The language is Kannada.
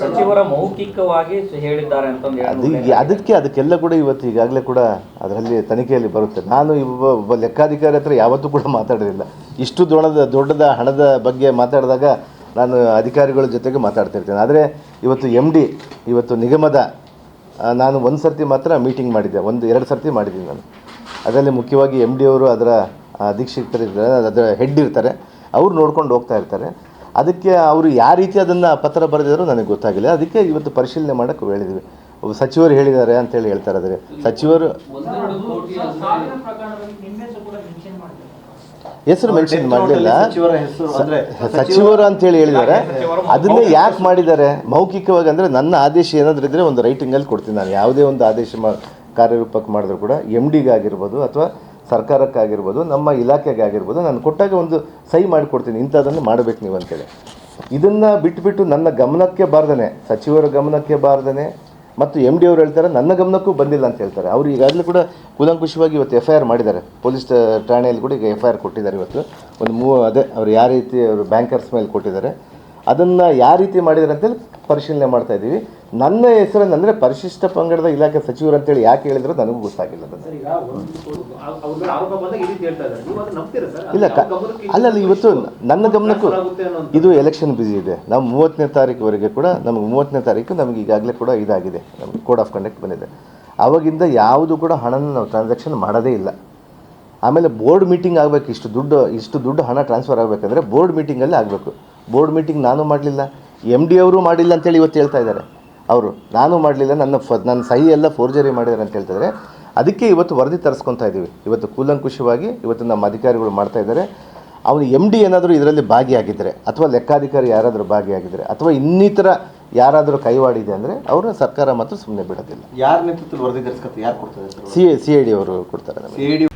ಸಚಿವರ ಮೌಖಿಕವಾಗಿ ಹೇಳಿದ್ದಾರೆ ಅಂತಂದು ಅದು ಅದಕ್ಕೆ ಅದಕ್ಕೆಲ್ಲ ಕೂಡ ಇವತ್ತು ಈಗಾಗಲೇ ಕೂಡ ಅದರಲ್ಲಿ ತನಿಖೆಯಲ್ಲಿ ಬರುತ್ತೆ. ನಾನು ಒಬ್ಬ ಒಬ್ಬ ಲೆಕ್ಕಾಧಿಕಾರಿ ಹತ್ರ ಯಾವತ್ತೂ ಕೂಡ ಮಾತಾಡೋದಿಲ್ಲ ಇಷ್ಟು ದೊಡ್ಡದ ದೊಡ್ಡದ ಹಣದ ಬಗ್ಗೆ ಮಾತಾಡಿದಾಗ ನಾನು ಅಧಿಕಾರಿಗಳ ಜೊತೆಗೆ ಮಾತಾಡ್ತಿರ್ತೇನೆ ಆದರೆ ಇವತ್ತು ಎಂ ಡಿ ಇವತ್ತು ನಿಗಮದ ನಾನು ಒಂದು ಸರ್ತಿ ಮಾತ್ರ ಮೀಟಿಂಗ್ ಮಾಡಿದ್ದೆ. ಒಂದು ಎರಡು ಸರ್ತಿ ಮಾಡಿದ್ದೀನಿ ನಾನು. ಅದರಲ್ಲಿ ಮುಖ್ಯವಾಗಿ ಎಂ ಡಿ ಅವರು ಅದರ ಅಧೀಕ್ಷಕರಿದ್ದಾರೆ ಅದರ ಹೆಡ್ ಇರ್ತಾರೆ. ಅವ್ರು ನೋಡ್ಕೊಂಡು ಹೋಗ್ತಾ ಇರ್ತಾರೆ. ಅದಕ್ಕೆ ಅವರು ಯಾವ ರೀತಿ ಅದನ್ನು ಪತ್ರ ಬರೆದಿದ್ರು ನನಗೆ ಗೊತ್ತಾಗಿಲ್ಲ. ಅದಕ್ಕೆ ಇವತ್ತು ಪರಿಶೀಲನೆ ಮಾಡೋಕ್ಕೆ ಹೇಳಿದ್ವಿ. ಸಚಿವರು ಹೇಳಿದ್ದಾರೆ ಅಂತೇಳಿ ಹೇಳ್ತಾರೆ ಅದರ ಸಚಿವರು ಹೆಸರು ಮೆನ್ಷನ್ ಮಾಡಲಿಲ್ಲ. ಸಚಿವರ ಅಂತೇಳಿ ಹೇಳಿದ್ದಾರೆ. ಅದನ್ನೇ ಯಾಕೆ ಮಾಡಿದ್ದಾರೆ? ಮೌಖಿಕವಾಗಿ ಅಂದರೆ ನನ್ನ ಆದೇಶ ಏನಾದರೂ ಇದ್ದರೆ ಒಂದು ರೈಟಿಂಗಲ್ಲಿ ಕೊಡ್ತೀನಿ ನಾನು. ಯಾವುದೇ ಒಂದು ಆದೇಶ ಕಾರ್ಯರೂಪಕ್ಕೆ ಮಾಡಿದ್ರು ಕೂಡ ಎಂ ಡಿಗಾಗಿರ್ಬೋದು ಅಥವಾ ಸರ್ಕಾರಕ್ಕಾಗಿರ್ಬೋದು, ನಮ್ಮ ಇಲಾಖೆಗೆ ಆಗಿರ್ಬೋದು ನಾನು ಕೊಟ್ಟಾಗ ಒಂದು ಸಹಿ ಮಾಡಿಕೊಡ್ತೀನಿ, ಇಂಥದ್ದನ್ನು ಮಾಡಬೇಕು ನೀವು ಅಂತೇಳಿ ಇದನ್ನು ಬಿಟ್ಟುಬಿಟ್ಟು ನನ್ನ ಗಮನಕ್ಕೆ ಬಾರ್ದೇ ಸಚಿವರ ಗಮನಕ್ಕೆ ಬಾರ್ದೇ ಮತ್ತು ಎಂ ಡಿ ಅವ್ರು ಹೇಳ್ತಾರೆ, ನನ್ನ ಗಮನಕ್ಕೂ ಬಂದಿಲ್ಲ ಅಂತ ಹೇಳ್ತಾರೆ. ಅವರು ಈಗಾಗಲೇ ಕೂಡ ಕುಲಂಕುಷವಾಗಿ ಇವತ್ತು ಎಫ್ ಐ ಆರ್ ಮಾಡಿದ್ದಾರೆ. ಪೊಲೀಸ್ ಠಾಣೆಯಲ್ಲಿ ಕೂಡ ಈಗ ಎಫ್ ಐ ಆರ್ ಕೊಟ್ಟಿದ್ದಾರೆ ಇವತ್ತು. ಒಂದು ಮೂ ಅದೇ, ಅವ್ರು ಯಾವ ರೀತಿ ಅವರು ಬ್ಯಾಂಕರ್ಸ್ ಮೇಲೆ ಕೊಟ್ಟಿದ್ದಾರೆ ಅದನ್ನು ಯಾವ ರೀತಿ ಮಾಡಿದ್ದಾರೆ ಅಂತೇಳಿ ಪರಿಶೀಲನೆ ಮಾಡ್ತಾ ಇದ್ದೀವಿ. ನನ್ನ ಹೆಸರನ್ನು ಅಂದರೆ ಪರಿಶಿಷ್ಟ ಪಂಗಡದ ಇಲಾಖೆ ಸಚಿವರು ಅಂತೇಳಿ ಯಾಕೆ ಹೇಳಿದ್ರು ನನಗೂ ಗೊತ್ತಾಗಿಲ್ಲ ಇಲ್ಲ ಅಲ್ಲ ಇವತ್ತು ನನ್ನ ಗಮನಕ್ಕೂ ಇದು ಎಲೆಕ್ಷನ್ ಬ್ಯುಸಿ ಇದೆ. ನಾವು ಮೂವತ್ತನೇ ತಾರೀಕುವರೆಗೆ ಕೂಡ ನಮಗೆ ಮೂವತ್ತನೇ ತಾರೀಕು ನಮಗೆ ಈಗಾಗಲೇ ಕೂಡ ಇದಾಗಿದೆ. ನಮಗೆ ಕೋಡ್ ಆಫ್ ಕಂಡಕ್ಟ್ ಬಂದಿದೆ. ಅವಾಗಿಂದ ಯಾವುದು ಕೂಡ ಹಣನ ನಾವು ಟ್ರಾನ್ಸಾಕ್ಷನ್ ಮಾಡೋದೇ ಇಲ್ಲ. ಆಮೇಲೆ ಬೋರ್ಡ್ ಮೀಟಿಂಗ್ ಆಗಬೇಕು. ಇಷ್ಟು ದುಡ್ಡು ಇಷ್ಟು ದುಡ್ಡು ಹಣ ಟ್ರಾನ್ಸ್ಫರ್ ಆಗಬೇಕಂದ್ರೆ ಬೋರ್ಡ್ ಮೀಟಿಂಗಲ್ಲೇ ಆಗಬೇಕು. ಬೋರ್ಡ್ ಮೀಟಿಂಗ್ ನಾನು ಮಾಡಲಿಲ್ಲ. ಎಂ ಡಿ ಅವರು ಮಾಡಿಲ್ಲ ಅಂತೇಳಿ ಇವತ್ತು ಹೇಳ್ತಾ ಇದ್ದಾರೆ. ಅವರು ನಾನು ಮಾಡಲಿಲ್ಲ ನನ್ನ ಫ ನನ್ನ ಸಹಿ ಎಲ್ಲ ಫೋರ್ಜರಿ ಮಾಡಿದ್ದಾರೆ ಅಂತ ಹೇಳ್ತಿದ್ದಾರೆ ಅದಕ್ಕೆ ಇವತ್ತು ವರದಿ ತರಿಸ್ಕೊತಾ ಇದ್ದೀವಿ. ಇವತ್ತು ಕೂಲಂಕುಷವಾಗಿ ಇವತ್ತು ನಮ್ಮ ಅಧಿಕಾರಿಗಳು ಮಾಡ್ತಾ ಇದ್ದಾರೆ. ಅವನು ಎಂ ಡಿ ಏನಾದರೂ ಇದರಲ್ಲಿ ಭಾಗಿಯಾಗಿದ್ದರೆ ಅಥವಾ ಲೆಕ್ಕಾಧಿಕಾರಿ ಯಾರಾದರೂ ಭಾಗಿಯಾಗಿದ್ದರೆ ಅಥವಾ ಇನ್ನಿತರ ಯಾರಾದರೂ ಕೈವಾಡಿದೆ ಅಂದರೆ ಅವರು ಸರ್ಕಾರ ಮಾತ್ರ ಸುಮ್ಮನೆ ಬಿಡೋದಿಲ್ಲ. ಯಾರ ನೇತೃತ್ವದಲ್ಲಿ ವರದಿ ತರಿಸ್ಕೊತಾರೆ? ಯಾರು ಕೊಡ್ತಾರೆ? C A C I D ಅವರು ಕೊಡ್ತಾರೆ ಸಿ ಐ ಸಿ